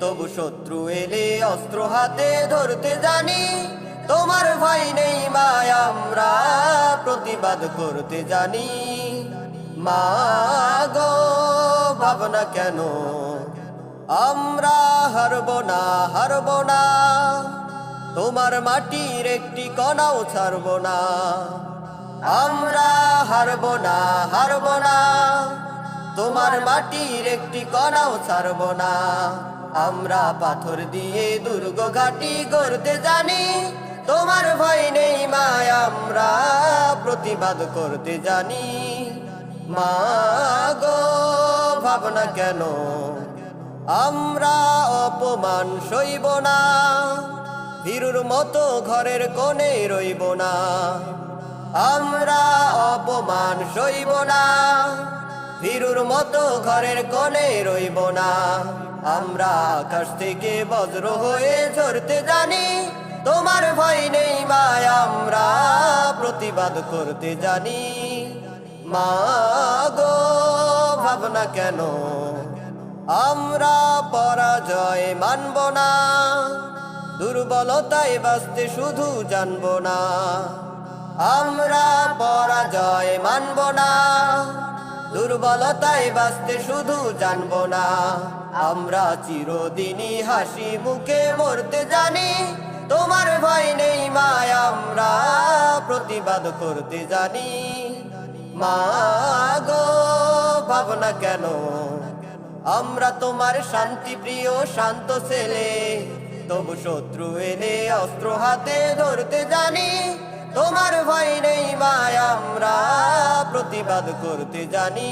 তবু শত্রু এলে অস্ত্র হাতে ধরতে জানি, তোমার ভাই নেই মা আমরা প্রতিবাদ করতে জানি। মা গো ভাবনা কেন? আমরা হারব না হারব না। তোমার মাটির একটি কণাও ছাড়ব না। আমরা হারব না হারব না। তোমার মাটির একটি কণাও ছাড়ব না। আমরা পাথর দিয়ে দুর্গ ঘাটি করতে জানি। তোমার ভয় নেই মা আমরা প্রতিবাদ করতে জানি। মা গো, ভাবনা কেন? আমরা অপমান সইব না। হিরুর মতো ঘরের কোণে রইব না। আমরা অপমান সইব না। হিরুর মতো ঘরের কোণে রইব না। আমরা আকাশ থেকে বজ্র হয়ে ঝরতে জানি, তোমার ভয় নেই মা আমরা প্রতিবাদ করতে জানি। মা গো, ভাবনা কেন? আমরা পরাজয় মানব না, দুর্বলতায় বাঁচতে শুধু জানব না। আমরা পরাজয় মানব না। দুর্বলতায় বাঁচতে শুধু জানব না। আমরা চিরদিনই হাসি মুখে মরতে জানি, তোমার ভয় নেই মা আমরা প্রতিবাদ করতে জানি। মা গো, ভাবনা কেন? আমরা তোমার শান্তি প্রিয়, শান্ত ছেলে। তবু শত্রু এলে অস্ত্র হাতে ধরতে জানি, তোমার ভয় নেই মা আমরা প্রতিবাদ করতে জানি।